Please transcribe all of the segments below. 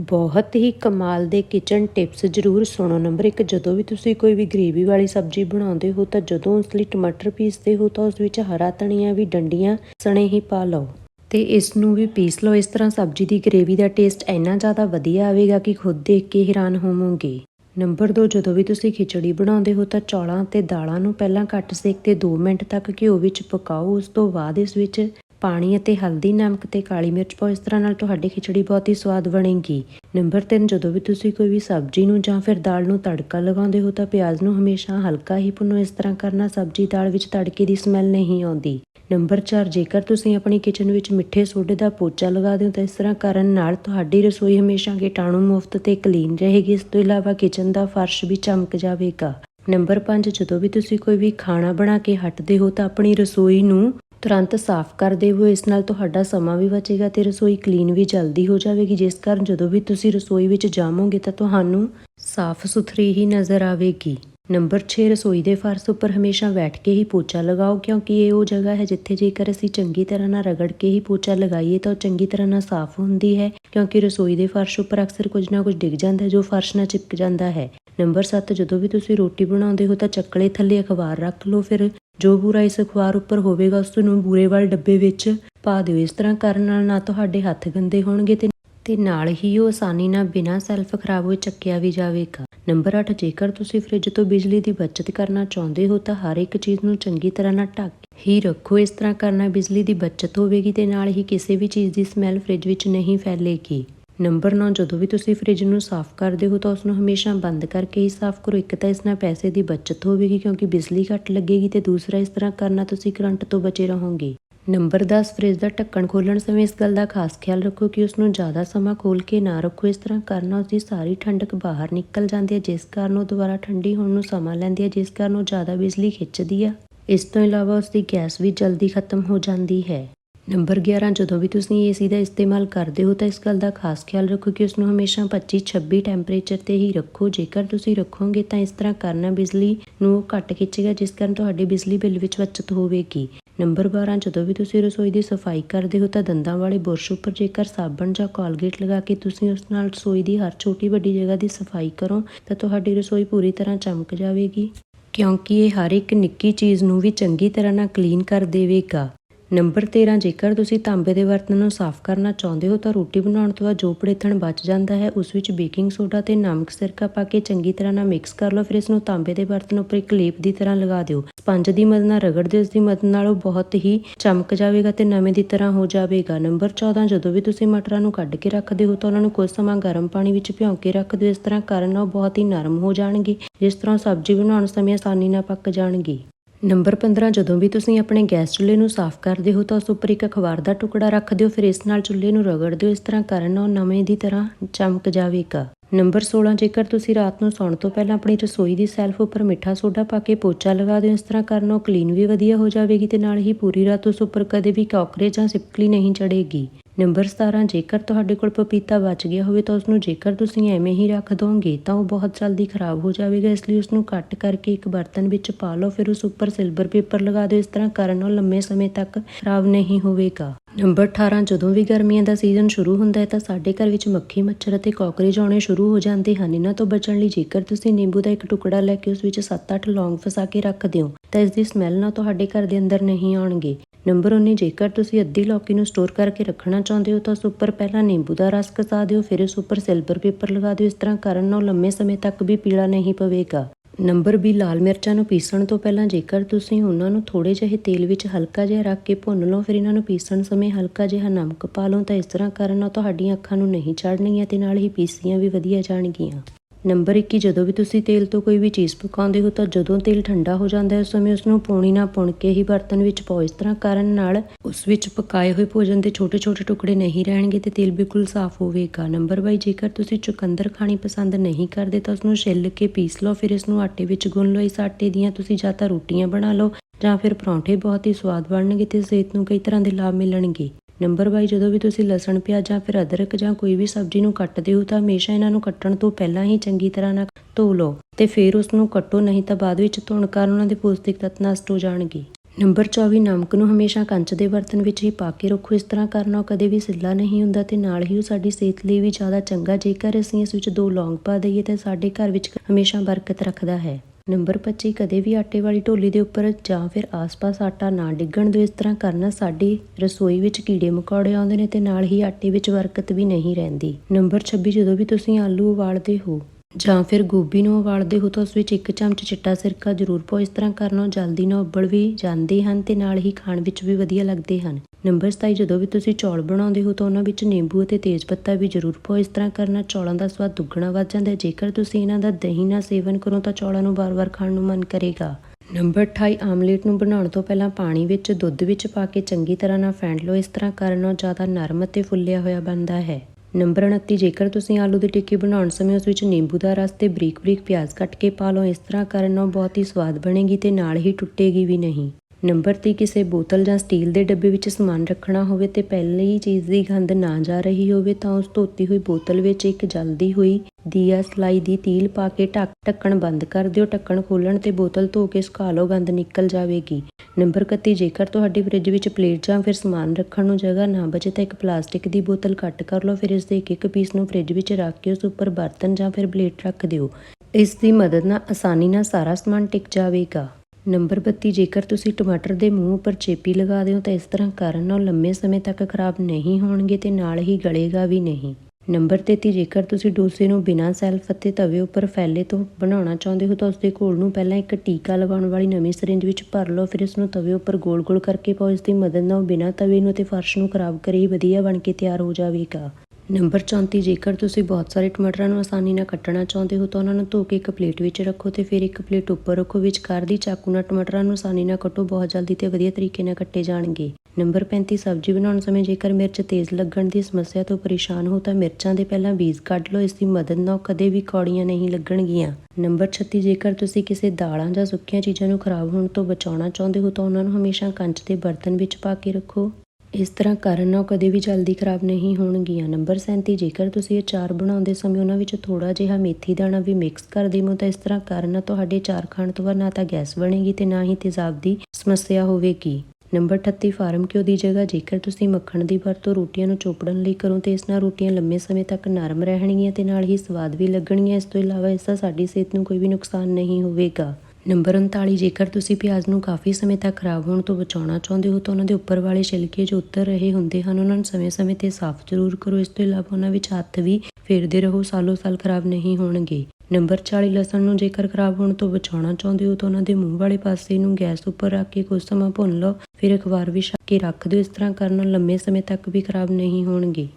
ਬਹੁਤ ਹੀ ਕਮਾਲ ਦੇ ਕਿਚਨ ਟਿਪਸ ਜ਼ਰੂਰ ਸੁਣੋ। ਨੰਬਰ 1 ਜਦੋਂ ਵੀ ਤੁਸੀਂ ਕੋਈ ਵੀ ਗ੍ਰੇਵੀ ਵਾਲੀ ਸਬਜ਼ੀ ਬਣਾਉਂਦੇ ਹੋ ਤਾਂ ਜਦੋਂ ਉਸ ਲਈ ਟਮਾਟਰ ਪੀਸਦੇ ਹੋ ਤਾਂ ਉਸ ਵਿੱਚ ਹਰਾ ਧਨੀਆ ਵੀ, ਡੰਡੀਆਂ, ਸਣੇ ਹੀ ਪਾ ਲਓ। ਤੇ ਇਸ ਨੂੰ ਵੀ ਪੀਸ ਲਓ। ਇਸ ਤਰ੍ਹਾਂ ਸਬਜ਼ੀ ਦੀ ਗ੍ਰੇਵੀ ਦਾ ਟੇਸਟ ਇੰਨਾ ਜ਼ਿਆਦਾ ਵਧੀਆ ਆਵੇਗਾ ਕਿ ਖੁਦ ਦੇਖ ਕੇ ਹੈਰਾਨ ਹੋਵੋਗੇ। ਨੰਬਰ 2 ਜਦੋਂ ਵੀ ਤੁਸੀਂ ਖਿਚੜੀ ਬਣਾਉਂਦੇ ਹੋ ਤਾਂ ਚੌਲਾਂ ਤੇ ਦਾਲਾਂ ਨੂੰ ਪਹਿਲਾਂ ਘੱਟ ਸੇਕ ਤੇ 2 ਮਿੰਟ ਤੱਕ ਘਿਓ ਵਿੱਚ ਪਕਾਓ। ਉਸ ਤੋਂ ਬਾਅਦ ਇਸ ਵਿੱਚ ਪਾਣੀ ਅਤੇ ਹਲਦੀ, ਨਮਕ ਤੇ ਕਾਲੀ ਮਿਰਚ ਪਾਓ। ਇਸ ਤਰ੍ਹਾਂ ਨਾਲ ਤੁਹਾਡੀ ਖਿਚੜੀ ਬਹੁਤ ਹੀ ਸਵਾਦ ਬਣੇਗੀ। ਨੰਬਰ 3 ਜਦੋਂ ਵੀ ਤੁਸੀਂ ਕੋਈ ਵੀ ਸਬਜ਼ੀ ਨੂੰ ਜਾਂ ਫਿਰ ਦਾਲ ਨੂੰ ਤੜਕਾ ਲਗਾਉਂਦੇ ਹੋ ਤਾਂ ਪਿਆਜ਼ ਨੂੰ ਹਮੇਸ਼ਾ ਹਲਕਾ ਹੀ ਭੁੰਨੋ। ਇਸ ਤਰ੍ਹਾਂ ਕਰਨਾ ਸਬਜ਼ੀ ਦਾਲ ਵਿੱਚ ਤੜਕੇ ਦੀ ਸਮੈਲ ਨਹੀਂ ਆਉਂਦੀ। ਨੰਬਰ 4 ਜੇਕਰ ਤੁਸੀਂ ਆਪਣੀ ਕਿਚਨ ਵਿੱਚ ਮਿੱਠੇ ਸੋਡੇ ਦਾ ਪੋਚਾ ਲਗਾ ਦਿਓ ਤਾਂ ਇਸ ਤਰ੍ਹਾਂ ਕਰਨ ਨਾਲ ਤੁਹਾਡੀ ਰਸੋਈ ਹਮੇਸ਼ਾ ਕੀਟਾਣੂ ਮੁਫਤ ਤੇ ਕਲੀਨ ਰਹੇਗੀ। ਇਸ ਤੋਂ ਇਲਾਵਾ ਕਿਚਨ ਦਾ ਫਰਸ਼ ਵੀ ਚਮਕ ਜਾਵੇਗਾ। ਨੰਬਰ 5 ਜਦੋਂ ਵੀ ਤੁਸੀਂ ਕੋਈ ਵੀ ਖਾਣਾ ਬਣਾ ਕੇ ਹਟਦੇ ਹੋ ਤਾਂ ਆਪਣੀ ਰਸੋਈ ਨੂੰ ਤੁਰੰਤ ਸਾਫ਼ ਕਰਦੇ ਦੇਵੋ ਇਸ ਨਾਲ ਤੁਹਾਡਾ ਸਮਾਂ ਵੀ ਬਚੇਗਾ ਤੇ ਰਸੋਈ ਕਲੀਨ ਵੀ ਜਲਦੀ ਹੋ ਜਾਵੇਗੀ। ਜਿਸ ਕਾਰਨ ਜਦੋਂ ਵੀ ਤੁਸੀਂ ਰਸੋਈ ਵਿੱਚ ਜਾਵੋਗੇ ਤਾਂ ਤੁਹਾਨੂੰ ਸਾਫ਼ ਸੁਥਰੀ ਹੀ ਨਜ਼ਰ ਆਵੇਗੀ। ਨੰਬਰ 6 ਰਸੋਈ ਦੇ ਫਰਸ਼ ਉੱਪਰ ਹਮੇਸ਼ਾ ਬੈਠ ਕੇ ਹੀ ਪੋਚਾ ਲਗਾਓ, ਕਿਉਂਕਿ ਇਹ ਉਹ ਜਗ੍ਹਾ ਹੈ ਜਿੱਥੇ ਜੇਕਰ ਅਸੀਂ ਚੰਗੀ ਤਰ੍ਹਾਂ ਨਾਲ ਰਗੜ ਕੇ ਹੀ ਪੋਚਾ ਲਗਾਈਏ ਤਾਂ ਉਹ ਚੰਗੀ ਤਰ੍ਹਾਂ ਨਾਲ ਸਾਫ਼ ਹੁੰਦੀ ਹੈ, ਕਿਉਂਕਿ ਰਸੋਈ ਦੇ ਫਰਸ਼ ਉੱਪਰ ਅਕਸਰ ਕੁਝ ਨਾ ਕੁਝ ਡਿੱਗ ਜਾਂਦਾ ਹੈ, ਜੋ ਫਰਸ਼ ਨਾਲ ਚਿਪਕ ਜਾਂਦਾ ਹੈ। ਨੰਬਰ 7 ਜਦੋਂ ਵੀ ਤੁਸੀਂ ਰੋਟੀ ਬਣਾਉਂਦੇ ਹੋ ਤਾਂ ਚੱਕਲੇ ਥੱਲੇ ਅਖਬਾਰ ਰੱਖ ਲਓ, ਫਿਰ ਜੋ ਬੂਰਾ ਇਸ ਅਖਬਾਰ ਉੱਪਰ ਹੋਵੇਗਾ, ਉਸ ਨੂੰ ਬੂਰੇ ਵਾਲੇ ਡੱਬੇ ਵਿੱਚ ਪਾ ਦਿਓ। ਇਸ ਤਰ੍ਹਾਂ ਕਰਨ ਨਾਲ ਨਾ ਤੁਹਾਡੇ ਹੱਥ ਗੰਦੇ ਹੋਣਗੇ ਤੇ ਤੇ ਨਾਲ ਹੀ ਉਹ ਆਸਾਨੀ ਨਾਲ ਬਿਨਾਂ ਸੈਲਫ ਖਰਾਬ ਹੋਏ ਚੱਕਿਆ ਵੀ ਜਾਵੇਗਾ। ਨੰਬਰ 8 ਜੇਕਰ ਤੁਸੀਂ ਫ੍ਰਿਜ ਤੋਂ ਬਿਜਲੀ ਦੀ ਬਚਤ ਕਰਨਾ ਚਾਹੁੰਦੇ ਹੋ ਤਾਂ ਹਰ ਇੱਕ ਚੀਜ਼ ਨੂੰ ਚੰਗੀ ਤਰ੍ਹਾਂ ਨਾਲ ਢੱਕ ਹੀ ਰੱਖੋ। ਇਸ ਤਰ੍ਹਾਂ ਕਰਨਾ ਬਿਜਲੀ ਦੀ ਬਚਤ ਹੋਵੇਗੀ ਤੇ ਨਾਲ ਹੀ ਕਿਸੇ ਵੀ ਚੀਜ਼ ਦੀ ਸਮੈਲ ਫ੍ਰਿਜ ਵਿੱਚ ਨਹੀਂ ਫੈਲੇਗੀ। ਨੰਬਰ 9 ਜਦੋਂ ਵੀ ਤੁਸੀਂ ਫ੍ਰਿਜ ਨੂੰ ਸਾਫ਼ ਕਰਦੇ ਹੋ ਤਾਂ ਉਸ ਨੂੰ ਹਮੇਸ਼ਾ ਬੰਦ ਕਰਕੇ ਹੀ ਸਾਫ਼ ਕਰੋ। ਇੱਕ ਤਾਂ ਇਸ ਨਾਲ ਪੈਸੇ ਦੀ ਬਚਤ ਹੋਵੇਗੀ ਕਿਉਂਕਿ ਬਿਜਲੀ ਘੱਟ ਲੱਗੇਗੀ ਤੇ ਦੂਸਰਾ ਇਸ ਤਰ੍ਹਾਂ ਕਰਨਾ ਤੁਸੀਂ ਕਰੰਟ ਤੋਂ ਬਚੇ ਰਹੋਗੇ। ਨੰਬਰ 10 ਫ੍ਰਿਜ ਦਾ ਢੱਕਣ ਖੋਲਣ ਸਮੇਂ ਇਸ ਗੱਲ ਦਾ ਖਾਸ ਖਿਆਲ ਰੱਖੋ ਕਿ ਉਸ ਨੂੰ ਜ਼ਿਆਦਾ ਸਮਾਂ ਖੋਲ ਕੇ ਨਾ ਰੱਖੋ। ਇਸ ਤਰ੍ਹਾਂ ਕਰਨਾ ਉਸ ਦੀ ਸਾਰੀ ਠੰਡਕ ਬਾਹਰ ਨਿਕਲ ਜਾਂਦੀ ਹੈ, ਜਿਸ ਕਾਰਨ ਉਹ ਦੁਬਾਰਾ ਠੰਡੀ ਹੋਣ ਨੂੰ ਸਮਾਂ ਲੈਂਦੀ ਹੈ, ਜਿਸ ਕਾਰਨ ਉਹ ਜ਼ਿਆਦਾ ਬਿਜਲੀ ਖਿੱਚਦੀ ਹੈ। ਇਸ ਤੋਂ ਇਲਾਵਾ ਉਸ ਦੀ ਗੈਸ ਵੀ ਜਲਦੀ ਖਤਮ ਹੋ ਜਾਂਦੀ ਹੈ। ਨੰਬਰ 11 ਜਦੋਂ ਵੀ ਤੁਸੀਂ ਏਸੀ ਦਾ ਇਸਤੇਮਾਲ ਕਰਦੇ ਹੋ ਤਾਂ ਇਸ ਗੱਲ ਦਾ ਖਾਸ ਖਿਆਲ ਰੱਖੋ ਕਿ ਉਸ ਨੂੰ ਹਮੇਸ਼ਾ 25-26 ਟੈਂਪਰੇਚਰ ਤੇ ਹੀ ਰੱਖੋ। ਜੇਕਰ ਤੁਸੀਂ ਰੱਖੋਗੇ ਤਾਂ ਇਸ ਤਰ੍ਹਾਂ ਕਰਨਾ ਬਿਜਲੀ ਨੂੰ ਉਹ ਘੱਟ ਖਿੱਚੇਗਾ, ਜਿਸ ਕਾਰਨ ਤੁਹਾਡੇ ਬਿਜਲੀ ਬਿੱਲ ਵਿੱਚ ਬਚਤ ਹੋਵੇਗੀ। ਨੰਬਰ 12 ਜਦੋਂ ਵੀ ਤੁਸੀਂ ਰਸੋਈ ਦੀ ਸਫ਼ਾਈ ਕਰਦੇ ਹੋ ਤਾਂ ਦੰਦਾਂ ਵਾਲੇ ਬੁਰਸ਼ ਉੱਪਰ ਜੇਕਰ ਸਾਬਣ ਜਾਂ ਕੋਲਗੇਟ ਲਗਾ ਕੇ ਤੁਸੀਂ ਉਸ ਨਾਲ ਰਸੋਈ ਦੀ ਹਰ ਛੋਟੀ ਵੱਡੀ ਜਗ੍ਹਾ ਦੀ ਸਫ਼ਾਈ ਕਰੋ, ਤਾਂ ਤੁਹਾਡੀ ਰਸੋਈ ਪੂਰੀ ਤਰ੍ਹਾਂ ਚਮਕ ਜਾਵੇਗੀ। ਕਿਉਂਕਿ ਇਹ ਹਰ ਇੱਕ ਨਿੱਕੀ ਚੀਜ਼ ਨੂੰ ਵੀ ਚੰਗੀ ਤਰ੍ਹਾਂ ਨਾਲ ਕਲੀਨ ਕਰ ਦੇਵੇਗਾ। ਨੰਬਰ 13 ਜੇਕਰ ਤੁਸੀਂ ਤਾਂਬੇ ਦੇ ਬਰਤਨ ਨੂੰ ਸਾਫ਼ ਕਰਨਾ ਚਾਹੁੰਦੇ ਹੋ, ਤਾਂ ਰੋਟੀ ਬਣਾਉਣ ਤੋਂ ਬਾਅਦ ਜੋ ਪੜੇਥਣ ਬਚ ਜਾਂਦਾ ਹੈ, ਉਸ ਵਿੱਚ ਬੇਕਿੰਗ ਸੋਡਾ ਤੇ ਨਮਕ ਸਿਰਕਾ ਪਾ ਕੇ ਚੰਗੀ ਤਰ੍ਹਾਂ ਨਾਲ ਮਿਕਸ ਕਰ ਲਓ। ਫਿਰ ਇਸ ਨੂੰ ਤਾਂਬੇ ਦੇ ਬਰਤਨ ਉੱਪਰ ਇੱਕ ਲੇਪ ਦੀ ਤਰ੍ਹਾਂ ਲਗਾ ਦਿਓ। ਸਪੰਜ ਦੀ ਮਦਦ ਨਾਲ, ਰਗੜ ਦਿਓ, ਇਸ ਦੀ ਮਦਦ ਨਾਲ ਉਹ ਬਹੁਤ ਹੀ ਚਮਕ ਜਾਵੇਗਾ ਤੇ ਨਵੇਂ ਦੀ ਤਰ੍ਹਾਂ ਹੋ ਜਾਵੇਗਾ। ਨੰਬਰ 14 ਜਦੋਂ ਵੀ ਤੁਸੀਂ ਮਟਰਾਂ ਨੂੰ ਕੱਢ ਕੇ ਰੱਖਦੇ ਹੋ, ਤਾਂ ਉਹਨਾਂ ਨੂੰ ਕੁਝ ਸਮਾਂ ਗਰਮ ਪਾਣੀ ਵਿੱਚ ਭਿਉਂ ਕੇ ਰੱਖ ਦਿਓ। ਇਸ ਤਰ੍ਹਾਂ ਕਰਨ ਨਾਲ ਉਹ ਬਹੁਤ ਹੀ ਨਰਮ ਹੋ ਜਾਣਗੇ। ਜਿਸ ਤਰ੍ਹਾਂ ਸਬਜ਼ੀ ਬਣਾਉਣ ਸਮੇਂ ਆਸਾਨੀ ਨਾਲ ਪੱਕ ਜਾਣਗੇ। ਨੰਬਰ 15 ਜਦੋਂ ਵੀ ਤੁਸੀਂ ਆਪਣੇ ਗੈਸ ਚੁੱਲ੍ਹੇ ਨੂੰ ਸਾਫ਼ ਕਰਦੇ ਹੋ ਤਾਂ ਉਸ ਉੱਪਰ ਇੱਕ ਅਖਬਾਰ ਦਾ ਟੁਕੜਾ ਰੱਖ ਦਿਓ। ਫਿਰ ਇਸ ਨਾਲ ਚੁੱਲ੍ਹੇ ਨੂੰ ਰਗੜ ਦਿਓ। ਇਸ ਤਰ੍ਹਾਂ ਕਰਨ ਨਾਲ ਨਵੇਂ ਦੀ ਤਰ੍ਹਾਂ ਚਮਕ ਜਾਵੇਗਾ। ਨੰਬਰ 16 ਜੇਕਰ ਤੁਸੀਂ ਰਾਤ ਨੂੰ ਸੌਣ ਤੋਂ ਪਹਿਲਾਂ ਆਪਣੀ ਰਸੋਈ ਦੀ ਸੈਲਫ ਉੱਪਰ ਮਿੱਠਾ ਸੋਡਾ ਪਾ ਕੇ ਪੋਚਾ ਲਗਾ ਦਿਓ, ਇਸ ਤਰ੍ਹਾਂ ਕਰਨ ਨਾਲ ਕਲੀਨ ਵੀ ਵਧੀਆ ਹੋ ਜਾਵੇਗੀ ਤੇ ਨਾਲ ਹੀ ਪੂਰੀ ਰਾਤ ਉਸ ਉੱਪਰ ਕਦੇ ਵੀ ਕਾਕਰੇਚ ਜਾਂ ਸਿਪਕਲੀ ਨਹੀਂ ਚੜੇਗੀ ਨੰਬਰ 17 ਜੇਕਰ ਤੁਹਾਡੇ ਕੋਲ ਪਪੀਤਾ ਬਚ ਗਿਆ ਹੋਵੇ ਤਾਂ ਉਸ ਨੂੰ ਜੇਕਰ ਤੁਸੀਂ ਐਵੇਂ ਹੀ ਰੱਖ ਦੋਗੇ ਤਾਂ ਉਹ ਬਹੁਤ ਜਲਦੀ ਖਰਾਬ ਹੋ ਜਾਵੇਗਾ, ਇਸ ਲਈ ਉਸ ਨੂੰ ਕੱਟ ਕਰਕੇ ਇੱਕ ਬਰਤਨ ਵਿੱਚ ਪਾ ਲਓ, ਫਿਰ ਉਸ ਉੱਪਰ ਸਿਲਵਰ ਪੇਪਰ ਲਗਾ ਦਿਓ, ਇਸ ਤਰ੍ਹਾਂ ਕਰਨ ਨਾਲ ਲੰਮੇ ਸਮੇਂ ਤੱਕ ਖਰਾਬ ਨਹੀਂ ਹੋਵੇਗਾ। ਨੰਬਰ 18 ਜਦੋਂ ਵੀ ਗਰਮੀਆਂ ਦਾ ਸੀਜ਼ਨ ਸ਼ੁਰੂ ਹੁੰਦਾ ਹੈ ਤਾਂ ਸਾਡੇ ਘਰ ਵਿੱਚ ਮੱਖੀ, ਮੱਛਰ ਅਤੇ ਕਾਕਰੇਚ ਆਉਣੇ ਸ਼ੁਰੂ ਹੋ ਜਾਂਦੇ ਹਨ। ਇਹਨਾਂ ਤੋਂ ਬਚਣ ਲਈ ਜੇਕਰ ਤੁਸੀਂ ਨਿੰਬੂ ਦਾ ਇੱਕ ਟੁਕੜਾ ਲੈ ਕੇ ਉਸ ਵਿੱਚ 7-8 ਲੌਂਗ ਫਸਾ ਕੇ ਰੱਖ ਦਿਓ, ਤਾਂ ਇਸ ਦੀ ਸਮੈਲ ਨਾ ਤੁਹਾਡੇ ਘਰ ਦੇ ਅੰਦਰ ਨਹੀਂ ਆਉਣਗੇ। ਨੰਬਰ 19 ਜੇਕਰ ਤੁਸੀਂ ਅੱਧੀ ਲੌਕੀ ਨੂੰ ਸਟੋਰ ਕਰਕੇ ਰੱਖਣਾ ਚਾਹੁੰਦੇ ਹੋ ਤਾਂ ਉਸ ਉੱਪਰ ਪਹਿਲਾਂ ਨਿੰਬੂ ਦਾ ਰਸ ਕਸਾ ਦਿਓ, ਫਿਰ ਉਸ ਉੱਪਰ ਸਿਲਵਰ ਪੇਪਰ ਲਗਾ ਦਿਓ। ਇਸ ਤਰ੍ਹਾਂ ਕਰਨ ਨਾਲ ਲੰਮੇ ਸਮੇਂ ਤੱਕ ਵੀ ਪੀਲਾ ਨਹੀਂ ਪਵੇਗਾ। ਨੰਬਰ 20 ਲਾਲ ਮਿਰਚਾਂ ਨੂੰ ਪੀਸਣ ਤੋਂ ਪਹਿਲਾਂ ਜੇਕਰ ਤੁਸੀਂ ਉਹਨਾਂ ਨੂੰ ਥੋੜੇ ਜਿਹੇ ਤੇਲ ਵਿੱਚ ਹਲਕਾ ਜਿਹਾ ਰੱਖ ਕੇ ਭੁੰਨ ਲਓ, ਫਿਰ ਇਹਨਾਂ ਨੂੰ ਪੀਸਣ ਸਮੇਂ ਹਲਕਾ ਜਿਹਾ ਨਮਕ ਪਾ ਲਓ। ਤਾਂ ਇਸ ਤਰ੍ਹਾਂ ਕਰਨ ਨਾਲ ਤੁਹਾਡੀਆਂ ਅੱਖਾਂ ਨੂੰ ਨਹੀਂ ਚੜਨਗੀਆਂ ਤੇ ਨਾਲ ਹੀ ਪੀਸੀਆਂ ਵੀ ਵਧੀਆ ਜਾਣਗੀਆਂ। ਨੰਬਰ 21 ਜਦੋਂ ਵੀ ਤੁਸੀਂ ਤੇਲ ਤੋਂ ਕੋਈ ਵੀ ਚੀਜ਼ ਪਕਾਉਂਦੇ ਹੋ ਤਾਂ ਜਦੋਂ ਤੇਲ ਠੰਡਾ ਹੋ ਜਾਂਦਾ ਹੈ, ਉਸ ਸਮੇਂ ਉਸ ਨੂੰ ਪੌਣੀ ਨਾਲ ਪੁਣ ਕੇ ਹੀ ਬਰਤਨ ਵਿੱਚ ਪਾਓ। ਇਸ ਤਰ੍ਹਾਂ ਕਰਨ ਨਾਲ ਉਸ ਵਿੱਚ ਪਕਾਏ ਹੋਏ ਭੋਜਨ ਦੇ ਛੋਟੇ-ਛੋਟੇ ਟੁਕੜੇ ਨਹੀਂ ਰਹਿਣਗੇ ਤੇ ਤੇਲ ਬਿਲਕੁਲ ਸਾਫ਼ ਹੋਵੇਗਾ। ਨੰਬਰ 22 ਜੇਕਰ ਤੁਸੀਂ ਚੁਕੰਦਰ ਖਾਣੀ ਪਸੰਦ ਨਹੀਂ ਕਰਦੇ ਤਾਂ ਉਸ ਨੂੰ ਛਿੱਲ ਕੇ ਪੀਸ ਲਓ, ਫਿਰ ਇਸ ਨੂੰ ਆਟੇ ਵਿੱਚ ਗੁੰਨ ਲਓ। ਇਸ ਆਟੇ ਦੀਆਂ ਤੁਸੀਂ ਜਾਂ ਤਾਂ ਰੋਟੀਆਂ ਬਣਾ ਲਓ ਜਾਂ ਫਿਰ ਪਰੌਂਠੇ ਬਹੁਤ ਹੀ ਸਵਾਦ ਬਣਨਗੇ ਤੇ ਸਿਹਤ ਨੂੰ ਕਈ ਤਰ੍ਹਾਂ ਦੇ ਲਾਭ ਮਿਲਣਗੇ। ਨੰਬਰ 22 ਜਦੋਂ ਵੀ ਤੁਸੀਂ ਲਸਣ, ਪਿਆਜ਼ ਜਾਂ ਫਿਰ ਅਦਰਕ ਜਾਂ ਕੋਈ ਵੀ ਸਬਜ਼ੀ ਨੂੰ ਕੱਟਦੇ ਹੋ ਤਾਂ ਹਮੇਸ਼ਾ ਇਹਨਾਂ ਨੂੰ ਕੱਟਣ ਤੋਂ ਪਹਿਲਾਂ ਹੀ ਚੰਗੀ ਤਰ੍ਹਾਂ ਨਾਲ ਧੋ ਲਓ ਤੇ ਫਿਰ ਉਸ ਨੂੰ ਕੱਟੋ, ਨਹੀਂ ਤਾਂ ਬਾਅਦ ਵਿੱਚ ਧੋਣ ਕਾਰਨ ਉਹਨਾਂ ਦੇ ਪੌਸ਼ਟਿਕ ਤੱਤ ਨਸ਼ਟ ਹੋ ਜਾਣਗੇ। ਨੰਬਰ 24 ਨਮਕ ਨੂੰ ਹਮੇਸ਼ਾ ਕੰਚ ਦੇ ਬਰਤਨ ਵਿੱਚ ਹੀ ਪਾ ਕੇ ਰੱਖੋ। ਇਸ ਤਰ੍ਹਾਂ ਕਰਨਾ ਉਹ ਕਦੇ ਵੀ ਸਿੱਲਾ ਨਹੀਂ ਹੁੰਦਾ ਤੇ ਨਾਲ ਹੀ ਉਹ ਸਾਡੀ ਸਿਹਤ ਲਈ ਵੀ ਜ਼ਿਆਦਾ ਚੰਗਾ। ਜੇਕਰ ਅਸੀਂ ਇਸ ਵਿੱਚ ਦੋ ਲੌਂਗ ਪਾ ਦਈਏ ਤਾਂ ਸਾਡੇ ਘਰ ਵਿੱਚ ਹਮੇਸ਼ਾ ਬਰਕਤ ਰੱਖਦਾ ਹੈ। ਨੰਬਰ 25 ਕਦੇ ਵੀ ਆਟੇ ਵਾਲੀ ਢੋਲੀ ਦੇ ਉੱਪਰ ਜਾਂ ਫਿਰ ਆਸ-ਪਾਸ ਆਟਾ ਨਾ ਡਿੱਗਣ ਦਿਓ, ਇਸ ਤਰ੍ਹਾਂ ਕਰਨਾ ਸਾਡੀ ਰਸੋਈ ਵਿੱਚ ਕੀੜੇ ਮਕੌੜੇ ਆਉਂਦੇ ਨੇ ਤੇ ਨਾਲ ਹੀ ਆਟੇ ਵਿੱਚ ਬਰਕਤ ਵੀ ਨਹੀਂ ਰਹਿੰਦੀ। ਨੰਬਰ 26 ਜਦੋਂ ਵੀ ਤੁਸੀਂ ਆਲੂ ਉਬਾਲਦੇ ਹੋ ਜਾਂ ਫਿਰ ਗੋਭੀ ਨੂੰ ਉਬਾਲਦੇ ਹੋ ਤਾਂ ਉਸ ਵਿੱਚ ਇੱਕ ਚਮਚ ਚਿੱਟਾ ਸਿਰਕਾ ਜ਼ਰੂਰ ਪਾਓ, ਇਸ ਤਰ੍ਹਾਂ ਕਰਨ ਨਾਲ ਜਲਦੀ ਨਾ ਉਬਲ ਵੀ ਜਾਂਦੇ ਹਨ ਤੇ ਨਾਲ ਹੀ ਖਾਣ ਵਿੱਚ ਵੀ ਵਧੀਆ ਲੱਗਦੇ ਹਨ। ਨੰਬਰ 27 ਜਦੋਂ ਵੀ ਤੁਸੀਂ ਚੌਲ ਬਣਾਉਂਦੇ ਹੋ ਤਾਂ ਉਹਨਾਂ ਵਿੱਚ ਨਿੰਬੂ ਅਤੇ ਤੇਜ਼ ਪੱਤਾ ਵੀ ਜ਼ਰੂਰ ਪਾਓ। ਇਸ ਤਰ੍ਹਾਂ ਕਰਨਾ, ਚੌਲਾਂ ਦਾ ਸਵਾਦ ਦੁੱਗਣਾ ਵੱਧ ਜਾਂਦਾ ਹੈ। ਜੇਕਰ ਤੁਸੀਂ ਇਹਨਾਂ ਦਾ ਦਹੀਂ ਨਾਲ ਸੇਵਨ ਕਰੋ ਤਾਂ ਚੌਲਾਂ ਨੂੰ ਵਾਰ-ਵਾਰ ਖਾਣ ਨੂੰ ਮਨ ਕਰੇਗਾ। ਨੰਬਰ 28 ਆਮਲੇਟ ਨੂੰ ਬਣਾਉਣ ਤੋਂ ਪਹਿਲਾਂ ਪਾਣੀ ਵਿੱਚ, ਦੁੱਧ ਵਿੱਚ ਪਾ ਕੇ ਚੰਗੀ ਤਰ੍ਹਾਂ ਨਾਲ ਫੈਂਟ ਲਓ। ਇਸ ਤਰ੍ਹਾਂ ਕਰਨ ਨਾਲ ਜ਼ਿਆਦਾ ਨਰਮ ਅਤੇ ਫੁੱਲਿਆ ਹੋਇਆ ਬਣਦਾ ਹੈ। ਨੰਬਰ 29 ਜੇਕਰ ਤੁਸੀਂ ਆਲੂ ਦੀ ਟਿੱਕੀ ਬਣਾਉਣ ਸਮੇਂ ਉਸ ਵਿੱਚ ਨਿੰਬੂ ਦਾ ਰਸ ਤੇ ਬਰੀਕ-ਬਰੀਕ ਪਿਆਜ਼ ਕੱਟ ਕੇ ਪਾ ਲਓ, ਇਸ ਤਰ੍ਹਾਂ ਕਰਨ ਨਾਲ ਬਹੁਤ ਹੀ ਸਵਾਦ ਬਣੇਗੀ ਤੇ ਨਾਲ ਹੀ ਟੁੱਟੇਗੀ ਵੀ ਨਹੀਂ। ਨੰਬਰ 30 ਕਿਸੇ ਬੋਤਲ ਜਾਂ ਸਟੀਲ ਦੇ ਡੱਬੇ ਵਿੱਚ ਸਮਾਨ ਰੱਖਣਾ ਹੋਵੇ ਤੇ ਪਹਿਲੇ ਹੀ ਚੀਜ਼ ਦੀ ਗੰਧ ਨਾ ਜਾ ਰਹੀ ਹੋਵੇ ਤਾਂ ਉਸ ਧੋਤੀ ਹੋਈ ਬੋਤਲ ਵਿੱਚ ਇੱਕ ਜਲਦੀ ਹੋਈ ਦੀਆ ਸਲਾਈ ਦੀ ਤੀਲ ਪਾ ਕੇ ਢੱਕ ਢੱਕਣ ਬੰਦ ਕਰ ਦਿਓ। ਢੱਕਣ ਖੋਲਣ ਤੇ ਬੋਤਲ ਧੋ ਕੇ ਸੁਕਾ ਲਓ ਗੰਦ ਨਿਕਲ ਜਾਵੇਗੀ। ਨੰਬਰ 31 ਜੇਕਰ ਤੁਹਾਡੀ ਫ੍ਰਿਜ ਵਿੱਚ ਪਲੇਟ ਜਾਂ ਫਿਰ ਸਮਾਨ ਰੱਖਣ ਨੂੰ ਜਗ੍ਹਾ ਨਾ ਬਚੇ ਤਾਂ ਇੱਕ ਪਲਾਸਟਿਕ ਦੀ ਬੋਤਲ ਕੱਟ ਕਰ ਲਓ। ਫਿਰ ਇਸ ਦੇ ਇੱਕ ਇੱਕ ਪੀਸ ਨੂੰ ਫ੍ਰਿਜ ਵਿੱਚ ਰੱਖ ਕੇ ਉਸ ਉੱਪਰ ਬਰਤਨ ਜਾਂ ਫਿਰ ਪਲੇਟ ਰੱਖ ਦਿਓ। ਇਸ ਦੀ ਮਦਦ ਨਾਲ ਆਸਾਨੀ ਨਾਲ ਸਾਰਾ ਸਮਾਨ ਟਿਕ ਜਾਵੇਗਾ। ਨੰਬਰ 32 ਜੇਕਰ ਤੁਸੀਂ ਟਮਾਟਰ ਦੇ ਮੂੰਹ ਉੱਪਰ ਚੇਪੀ ਲਗਾ ਦਿਓ ਤਾਂ ਇਸ ਤਰ੍ਹਾਂ ਕਰਨ ਨਾਲ ਲੰਮੇ ਸਮੇਂ ਤੱਕ ਖਰਾਬ ਨਹੀਂ ਹੋਣਗੇ ਤੇ ਨਾਲ ਹੀ ਗਲੇਗਾ ਵੀ ਨਹੀਂ। ਨੰਬਰ 33 ਜੇਕਰ ਤੁਸੀਂ ਡੋਸੇ ਨੂੰ ਬਿਨਾਂ ਸੈਲਫ ਅਤੇ ਤਵੇ ਉੱਪਰ ਫੈਲੇ ਤੋਂ ਬਣਾਉਣਾ ਚਾਹੁੰਦੇ ਹੋ ਤਾਂ ਉਸ ਦੇ ਘੋਲ ਨੂੰ ਪਹਿਲਾਂ ਇੱਕ ਟੀਕਾ ਲਗਾਉਣ ਵਾਲੀ ਨਵੀਂ ਸਿਰਿੰਜ ਵਿੱਚ ਭਰ ਲਓ। ਫਿਰ ਇਸ ਨੂੰ ਤਵੇ ਉੱਪਰ ਗੋਲ-ਗੋਲ ਕਰਕੇ ਪਾਓ। ਇਸ ਦੀ ਮਦਦ ਨਾਲ ਉਹ ਬਿਨਾਂ ਤਵੇ ਨੂੰ ਤੇ ਫਰਸ਼ ਨੂੰ ਖਰਾਬ ਕਰੇ ਹੀ ਵਧੀਆ ਬਣ ਕੇ ਤਿਆਰ ਹੋ ਜਾਵੇਗਾ। ਨੰਬਰ 34 ਜੇਕਰ ਤੁਸੀਂ ਬਹੁਤ ਸਾਰੇ ਟਮਾਟਰਾਂ ਨੂੰ ਆਸਾਨੀ ਨਾਲ ਕੱਟਣਾ ਚਾਹੁੰਦੇ ਹੋ, ਤਾਂ ਉਹਨਾਂ ਨੂੰ ਧੋ ਕੇ ਇੱਕ ਪਲੇਟ ਵਿੱਚ ਰੱਖੋ ਤੇ ਫਿਰ ਇੱਕ ਪਲੇਟ ਉੱਪਰ ਰੱਖੋ, ਵਿਚਕਾਰ ਦੀ ਚਾਕੂ ਨਾਲ ਟਮਾਟਰਾਂ ਨੂੰ ਆਸਾਨੀ ਨਾਲ ਕੱਟੋ, ਬਹੁਤ ਜਲਦੀ ਤੇ ਵਧੀਆ ਤਰੀਕੇ ਨਾਲ ਕੱਟੇ ਜਾਣਗੇ। ਨੰਬਰ 35 ਸਬਜ਼ੀ ਬਣਾਉਣ ਸਮੇਂ ਜੇਕਰ ਮਿਰਚ ਤੇਜ਼ ਲੱਗਣ ਦੀ ਸਮੱਸਿਆ ਤੋਂ ਪਰੇਸ਼ਾਨ ਹੋ, ਤਾਂ ਮਿਰਚਾਂ ਦੇ ਪਹਿਲਾਂ ਬੀਜ ਕੱਢ ਲਓ, ਇਸ ਦੀ ਮਦਦ ਨਾਲ ਕਦੇ ਵੀ ਕੌੜੀਆਂ ਨਹੀਂ ਲੱਗਣਗੀਆਂ। ਨੰਬਰ 36 ਜੇਕਰ ਤੁਸੀਂ ਕਿਸੇ ਦਾਲਾਂ ਜਾਂ ਸੁੱਕੀਆਂ ਚੀਜ਼ਾਂ ਨੂੰ ਖਰਾਬ ਹੋਣ ਤੋਂ ਬਚਾਉਣਾ ਚਾਹੁੰਦੇ ਹੋ, ਤਾਂ ਉਹਨਾਂ ਨੂੰ ਹਮੇਸ਼ਾ ਕੰਚ ਦੇ ਬਰਤਨ ਵਿੱਚ ਪਾ ਕੇ ਰੱਖੋ। ਇਸ ਤਰ੍ਹਾਂ ਕਰਨ ਨਾਲ ਕਦੇ ਵੀ ਜਲਦੀ ਖਰਾਬ ਨਹੀਂ ਹੋਣਗੀਆਂ। ਨੰਬਰ 37 ਜੇਕਰ ਤੁਸੀਂ ਅਚਾਰ ਬਣਾਉਂਦੇ ਸਮੇਂ ਉਹਨਾਂ ਵਿੱਚ ਥੋੜਾ ਜਿਹਾ ਮੇਥੀ ਦਾਣਾ ਵੀ ਮਿਕਸ ਕਰ ਦੇਵੋ, ਤਾਂ ਇਸ ਤਰ੍ਹਾਂ ਕਰਨ ਨਾਲ ਤੁਹਾਡੇ ਅਚਾਰ ਖਾਣ ਤੋਂ ਬਾਅਦ ਨਾ ਤਾਂ ਗੈਸ ਬਣੇਗੀ ਤੇ ਨਾ ਹੀ ਤੇਜ਼ਾਬ ਦੀ ਸਮੱਸਿਆ ਹੋਵੇਗੀ। ਨੰਬਰ 38 ਫਾਰਮ ਘਿਓ ਦੀ ਜਗ੍ਹਾ, ਜੇਕਰ ਤੁਸੀਂ ਮੱਖਣ ਦੀ ਵਰਤੋਂ ਰੋਟੀਆਂ ਨੂੰ ਚੋਪੜਨ ਲਈ ਕਰੋ, ਤੇ ਇਸ ਨਾਲ ਰੋਟੀਆਂ ਲੰਮੇ ਸਮੇਂ ਤੱਕ ਨਰਮ ਰਹਿਣਗੀਆਂ ਤੇ ਨਾਲ ਹੀ ਸਵਾਦ ਵੀ ਲੱਗਣਗੀਆਂ। ਇਸ ਤੋਂ ਇਲਾਵਾ ਇਸ ਦਾ ਸਾਡੀ ਸਿਹਤ ਨੂੰ ਕੋਈ ਵੀ ਨੁਕਸਾਨ ਨਹੀਂ ਹੋਵੇਗਾ। ਨੰਬਰ 39 ਜੇਕਰ ਤੁਸੀਂ ਪਿਆਜ਼ ਨੂੰ ਕਾਫੀ ਸਮੇਂ ਤੱਕ ਖਰਾਬ ਹੋਣ ਤੋਂ ਬਚਾਉਣਾ ਚਾਹੁੰਦੇ ਹੋ, ਤਾਂ ਉਹਨਾਂ ਦੇ ਉੱਪਰ ਵਾਲੇ ਛਿਲਕੇ ਜੋ ਉੱਤਰ ਰਹੇ ਹੁੰਦੇ ਹਨ, ਉਹਨਾਂ ਨੂੰ ਸਮੇਂ-ਸਮੇਂ ਤੇ ਸਾਫ਼ ਜ਼ਰੂਰ ਕਰੋ। ਇਸ ਤੋਂ ਇਲਾਵਾ ਉਹਨਾਂ ਵਿੱਚ ਹੱਥ ਵੀ ਫੇਰਦੇ ਰਹੋ ਸਾਲੋ ਸਾਲ ਖਰਾਬ ਨਹੀਂ ਹੋਣਗੇ। ਨੰਬਰ 40 ਲਸਣ ਨੂੰ ਜੇਕਰ ਖਰਾਬ ਹੋਣ ਤੋਂ ਬਚਾਉਣਾ ਚਾਹੁੰਦੇ ਹੋ, ਤਾਂ ਉਹਨਾਂ ਦੇ ਮੂੰਹ ਵਾਲੇ ਪਾਸੇ ਨੂੰ ਗੈਸ ਉੱਪਰ ਰੱਖ ਕੇ ਕੁਝ ਸਮਾਂ ਭੁੰਨ ਲਓ। ਫਿਰ ਅਖਬਾਰ ਵੀ ਛੱਕ ਕੇ ਰੱਖ ਦਿਓ। ਇਸ ਤਰ੍ਹਾਂ ਕਰਨ ਨਾਲ ਲੰਮੇ ਸਮੇਂ ਤੱਕ ਵੀ ਖਰਾਬ ਨਹੀਂ ਹੋਣਗੇ।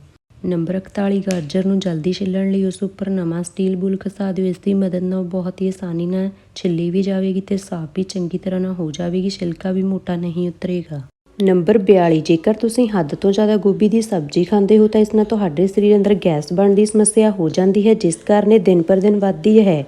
ਨੰਬਰ 41 ਗਾਜਰ ਨੂੰ ਜਲਦੀ ਛਿੱਲਣ ਲਈ ਉਸ ਉੱਪਰ ਨਵਾਂ ਸਟੀਲ ਬੁਲ ਖਸਾ ਦਿਓ। ਇਸ ਦੀ ਮਦਦ ਨਾਲ ਉਹ ਬਹੁਤ ਹੀ ਆਸਾਨੀ ਨਾਲ ਛਿੱਲੀ ਵੀ ਜਾਵੇਗੀ ਤੇ ਸਾਫ਼ ਵੀ ਚੰਗੀ ਤਰ੍ਹਾਂ ਨਾਲ ਹੋ ਜਾਵੇਗੀ, ਛਿਲਕਾ ਵੀ ਮੋਟਾ ਨਹੀਂ ਉਤਰੇਗਾ। ਨੰਬਰ 42 ਜੇਕਰ ਤੁਸੀਂ ਹੱਦ ਤੋਂ ਜ਼ਿਆਦਾ ਗੋਭੀ ਦੀ ਸਬਜ਼ੀ ਖਾਂਦੇ ਹੋ ਤਾਂ ਇਸ ਨਾਲ ਤੁਹਾਡੇ ਸਰੀਰ ਅੰਦਰ ਗੈਸ ਬਣਨ ਦੀ ਸਮੱਸਿਆ ਹੋ ਜਾਂਦੀ ਹੈ, ਜਿਸ ਕਾਰਨ ਇਹ ਦਿਨ ਪਰ ਦਿਨ ਵੱਧਦੀ ਹੈ।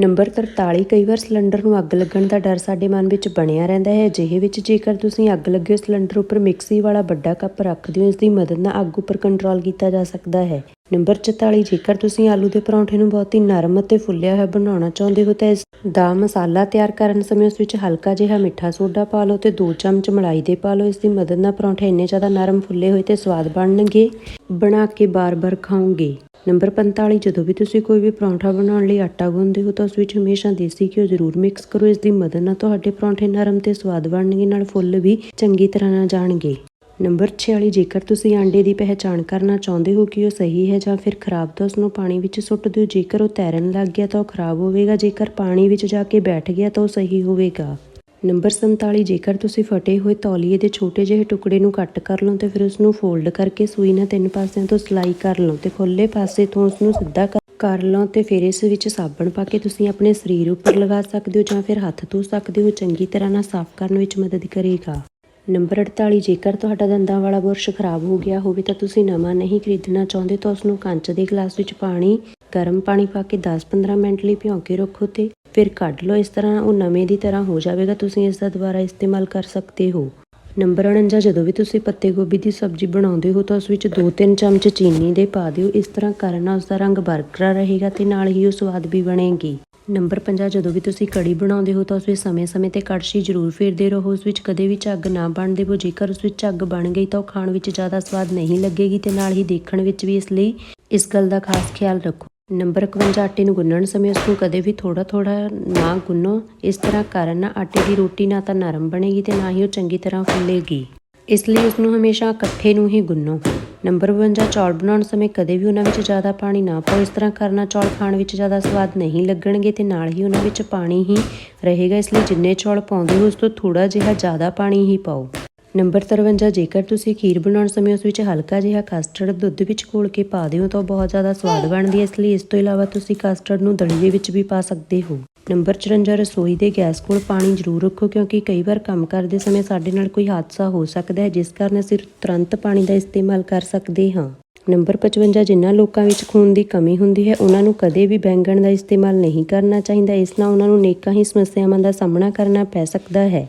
ਨੰਬਰ 43 ਕਈ ਵਾਰ ਸਿਲੰਡਰ ਨੂੰ ਅੱਗ ਲੱਗਣ ਦਾ ਡਰ ਸਾਡੇ ਮਨ ਵਿੱਚ ਬਣਿਆ ਰਹਿੰਦਾ ਹੈ। ਅਜਿਹੇ ਵਿੱਚ ਜੇਕਰ ਤੁਸੀਂ ਅੱਗ ਲੱਗੇ ਸਿਲੰਡਰ ਉੱਪਰ ਮਿਕਸੀ ਵਾਲਾ ਵੱਡਾ ਕੱਪ ਰੱਖ ਦਿਓ ਇਸ ਦੀ ਮਦਦ ਨਾਲ ਅੱਗ ਉੱਪਰ ਕੰਟਰੋਲ ਕੀਤਾ ਜਾ ਸਕਦਾ ਹੈ। ਨੰਬਰ 44 ਜੇਕਰ ਤੁਸੀਂ ਆਲੂ ਦੇ ਪਰੌਂਠੇ ਨੂੰ ਬਹੁਤ ਹੀ ਨਰਮ ਅਤੇ ਫੁੱਲਿਆ ਹੋਇਆ ਬਣਾਉਣਾ ਚਾਹੁੰਦੇ ਹੋ, ਤਾਂ ਇਸ ਦਾ ਮਸਾਲਾ ਤਿਆਰ ਕਰਨ ਸਮੇਂ ਉਸ ਵਿੱਚ ਹਲਕਾ ਜਿਹਾ ਮਿੱਠਾ ਸੋਡਾ ਪਾ ਲਓ ਤੇ 2 ਚਮਚ ਮਲਾਈ ਦੇ ਪਾ ਲਓ। ਇਸ ਦੀ ਮਦਦ ਨਾਲ ਪਰੌਂਠੇ ਇੰਨੇ ਜ਼ਿਆਦਾ ਨਰਮ, ਫੁੱਲੇ ਹੋਏ ਤੇ ਸਵਾਦ ਬਣਨਗੇ। ਬਣਾ ਕੇ ਬਾਰ-ਬਾਰ ਖਾਓਗੇ। ਨੰਬਰ 45 ਜਦੋਂ ਵੀ ਤੁਸੀਂ ਕੋਈ ਵੀ ਪਰੌਂਠਾ ਬਣਾਉਣ ਲਈ ਆਟਾ ਗੁੰਨਦੇ ਹੋ ਤਾਂ ਉਸ ਵਿੱਚ ਹਮੇਸ਼ਾ ਦੇਸੀ ਘਿਓ ਜ਼ਰੂਰ ਮਿਕਸ ਕਰੋ। ਇਸ ਦੀ ਮਦਦ ਨਾਲ ਤੁਹਾਡੇ ਪਰੌਂਠੇ ਨਰਮ ਤੇ ਸਵਾਦ ਬਣਨਗੇ, ਨਾਲ ਫੁੱਲ ਵੀ ਚੰਗੀ ਤਰ੍ਹਾਂ ਨਾਲ ਜਾਣਗੇ। ਨੰਬਰ 46 ਜੇਕਰ ਤੁਸੀਂ ਆਂਡੇ ਦੀ ਪਹਿਚਾਣ ਕਰਨਾ ਚਾਹੁੰਦੇ ਹੋ ਕਿ ਉਹ ਸਹੀ ਹੈ ਜਾਂ ਫਿਰ ਖਰਾਬ, ਤਾਂ ਉਸ ਨੂੰ ਪਾਣੀ ਵਿੱਚ ਸੁੱਟ ਦਿਓ। ਜੇਕਰ ਉਹ ਤੈਰਨ ਲੱਗ ਗਿਆ ਤਾਂ ਉਹ ਖਰਾਬ ਹੋਵੇਗਾ। ਜੇਕਰ ਪਾਣੀ ਵਿੱਚ ਜਾ ਕੇ ਬੈਠ ਗਿਆ ਤਾਂ ਉਹ ਸਹੀ ਹੋਵੇਗਾ। ਨੰਬਰ 47 ਜੇਕਰ ਤੁਸੀਂ ਫਟੇ ਹੋਏ ਤੌਲੀਏ ਦੇ ਛੋਟੇ ਜਿਹੇ ਟੁਕੜੇ ਨੂੰ ਕੱਟ ਕਰ ਲਓ ਤੇ ਫਿਰ ਉਸ ਨੂੰ ਫੋਲਡ ਕਰਕੇ ਸੂਈ ਨਾਲ ਤਿੰਨ ਪਾਸਿਆਂ ਤੋਂ ਸਲਾਈ ਕਰ ਲਓ ਤੇ ਖੁੱਲੇ ਪਾਸੇ ਤੋਂ ਉਸ ਨੂੰ ਸਿੱਧਾ ਕਰ- ਕਰ ਲਓ ਤੇ ਫਿਰ ਇਸ ਵਿੱਚ ਸਾਬਣ ਪਾ ਕੇ ਤੁਸੀਂ ਆਪਣੇ ਸਰੀਰ ਉੱਪਰ ਲਗਾ ਸਕਦੇ ਹੋ ਜਾਂ ਫਿਰ ਹੱਥ ਧੋ ਸਕਦੇ ਹੋ, ਚੰਗੀ ਤਰ੍ਹਾਂ ਨਾਲ ਸਾਫ਼ ਕਰਨ ਵਿੱਚ ਮਦਦ ਕਰੇਗਾ। ਨੰਬਰ 48 ਜੇਕਰ ਤੁਹਾਡਾ ਦੰਦਾਂ ਵਾਲਾ ਬੁਰਸ਼ ਖਰਾਬ ਹੋ ਗਿਆ ਹੋਵੇ ਤਾਂ ਤੁਸੀਂ ਨਵਾਂ ਨਹੀਂ ਖਰੀਦਣਾ ਚਾਹੁੰਦੇ ਤਾਂ ਉਸ ਨੂੰ ਕੰਚ ਦੇ ਗਲਾਸ ਵਿੱਚ ਪਾਣੀ, ਗਰਮ ਪਾਣੀ ਪਾ ਕੇ 10-15 ਮਿੰਟ ਲਈ ਭਿਉਂ ਕੇ ਰੱਖੋ ਤੇ ਫਿਰ ਕੱਢ ਲਓ ਇਸ ਤਰ੍ਹਾਂ ਉਹ ਨਵੇਂ ਦੀ ਤਰ੍ਹਾਂ ਹੋ ਜਾਵੇਗਾ, ਤੁਸੀਂ ਇਸ ਦਾ ਦੁਬਾਰਾ ਇਸਤੇਮਾਲ ਕਰ ਸਕਦੇ ਹੋ। ਨੰਬਰ 49 ਜਦੋਂ ਵੀ ਤੁਸੀਂ ਪੱਤੇ ਗੋਭੀ ਦੀ ਸਬਜ਼ੀ ਬਣਾਉਂਦੇ ਹੋ ਤਾਂ ਉਸ ਵਿੱਚ 2-3 ਚਮਚ ਚੀਨੀ ਦੇ ਪਾ ਦਿਓ, ਇਸ ਤਰ੍ਹਾਂ ਕਰਨ ਨਾਲ ਉਸ ਦਾ ਰੰਗ ਬਰਕਰਾਰ ਰਹੇਗਾ ਤੇ ਨਾਲ ਹੀ ਉਹ ਸਵਾਦ ਵੀ ਬਣੇਗੀ। ਨੰਬਰ 50 ਜਦੋਂ ਵੀ ਤੁਸੀਂ ਕੜੀ ਬਣਾਉਂਦੇ ਹੋ ਤਾਂ ਉਸ ਵਿੱਚ ਸਮੇਂ-ਸਮੇਂ ਤੇ ਕੜਛੀ ਜ਼ਰੂਰ ਫੇਰਦੇ ਰਹੋ, ਉਸ ਵਿੱਚ ਕਦੇ ਵੀ ਝੱਗ ਨਾ ਬਣ ਦੇਵੋ ਜੇਕਰ ਉਸ ਵਿੱਚ ਝੱਗ ਬਣ ਗਈ ਤਾਂ ਉਹ ਖਾਣ ਵਿੱਚ ਜ਼ਿਆਦਾ ਸਵਾਦ ਨਹੀਂ ਲੱਗੇਗੀ ਤੇ ਨਾਲ ਹੀ ਦੇਖਣ ਵਿੱਚ ਵੀ ਇਸ ਲਈ ਇਸ ਗੱਲ ਦਾ ਖਾਸ ਖਿਆਲ ਰੱਖੋ। ਨੰਬਰ 51 ਆਟੇ ਨੂੰ ਗੁੰਨਣ ਸਮੇਂ ਉਸ ਨੂੰ ਕਦੇ ਵੀ ਥੋੜਾ ਥੋੜਾ ਨਾ ਗੁੰਨੋ। ਇਸ ਤਰ੍ਹਾਂ ਕਰਨ ਨਾਲ ਆਟੇ ਦੀ ਰੋਟੀ ਨਾ ਤਾਂ ਨਰਮ ਬਣੇਗੀ ਤੇ ਨਾ ਹੀ ਉਹ ਚੰਗੀ ਤਰ੍ਹਾਂ ਫੁੱਲੇਗੀ। ਇਸ ਲਈ ਉਸ ਨੂੰ ਹਮੇਸ਼ਾ ਇਕੱਠੇ ਨੂੰ ਹੀ ਗੁੰਨੋ। ਨੰਬਰ 52 ਚੌਲ ਬਣਾਉਣ ਸਮੇਂ ਕਦੇ ਵੀ ਉਹਨਾਂ ਵਿੱਚ ਜ਼ਿਆਦਾ ਪਾਣੀ ਨਾ ਪਾਓ। ਇਸ ਤਰ੍ਹਾਂ ਕਰਨਾ ਚੌਲ ਖਾਣ ਵਿੱਚ ਜ਼ਿਆਦਾ ਸਵਾਦ ਨਹੀਂ ਲੱਗਣਗੇ ਤੇ ਨਾਲ ਹੀ ਉਹਨਾਂ ਵਿੱਚ ਪਾਣੀ ਹੀ ਰਹੇਗਾ। ਇਸ ਲਈ ਜਿੰਨੇ ਚੌਲ ਪਾਉਂਦੇ ਹੋ ਉਸ ਤੋਂ ਥੋੜਾ ਜਿਹਾ ਜ਼ਿਆਦਾ ਪਾਣੀ ਹੀ ਪਾਓ। ਨੰਬਰ 53 ਜੇਕਰ ਤੁਸੀਂ ਖੀਰ ਬਣਾਉਣ ਸਮੇਂ ਉਸ ਵਿੱਚ ਹਲਕਾ ਜਿਹਾ ਕਸਟਰਡ ਦੁੱਧ ਵਿੱਚ ਘੋਲ ਕੇ ਪਾ ਦਿਓ, ਤਾਂ ਉਹ ਬਹੁਤ ਜ਼ਿਆਦਾ ਸਵਾਦ ਬਣਦੀ ਹੈ। ਇਸ ਲਈ ਇਸ ਤੋਂ ਇਲਾਵਾ ਤੁਸੀਂ ਕਸਟਰਡ ਨੂੰ ਦਲੀਏ ਵਿੱਚ ਵੀ ਪਾ ਸਕਦੇ ਹੋ। ਨੰਬਰ 54 ਰਸੋਈ ਦੇ ਗੈਸ ਕੋਲ ਪਾਣੀ ਜ਼ਰੂਰ ਰੱਖੋ, ਕਿਉਂਕਿ ਕਈ ਵਾਰ ਕੰਮ ਕਰਦੇ ਸਮੇਂ ਸਾਡੇ ਨਾਲ ਕੋਈ ਹਾਦਸਾ ਹੋ ਸਕਦਾ ਹੈ, ਜਿਸ ਕਾਰਨ ਅਸੀਂ ਤੁਰੰਤ ਪਾਣੀ ਦਾ ਇਸਤੇਮਾਲ ਕਰ ਸਕਦੇ ਹਾਂ। ਨੰਬਰ 55 ਜਿਨ੍ਹਾਂ ਲੋਕਾਂ ਵਿੱਚ ਖੂਨ ਦੀ ਕਮੀ ਹੁੰਦੀ ਹੈ, ਉਹਨਾਂ ਨੂੰ ਕਦੇ ਵੀ ਬੈਂਗਣ ਦਾ ਇਸਤੇਮਾਲ ਨਹੀਂ ਕਰਨਾ ਚਾਹੀਦਾ। ਇਸ ਨਾਲ ਉਹਨਾਂ ਨੂੰ ਨੇਕਾਂ ਹੀ ਸਮੱਸਿਆਵਾਂ ਦਾ ਸਾਹਮਣਾ ਕਰਨਾ ਪੈ ਸਕਦਾ ਹੈ।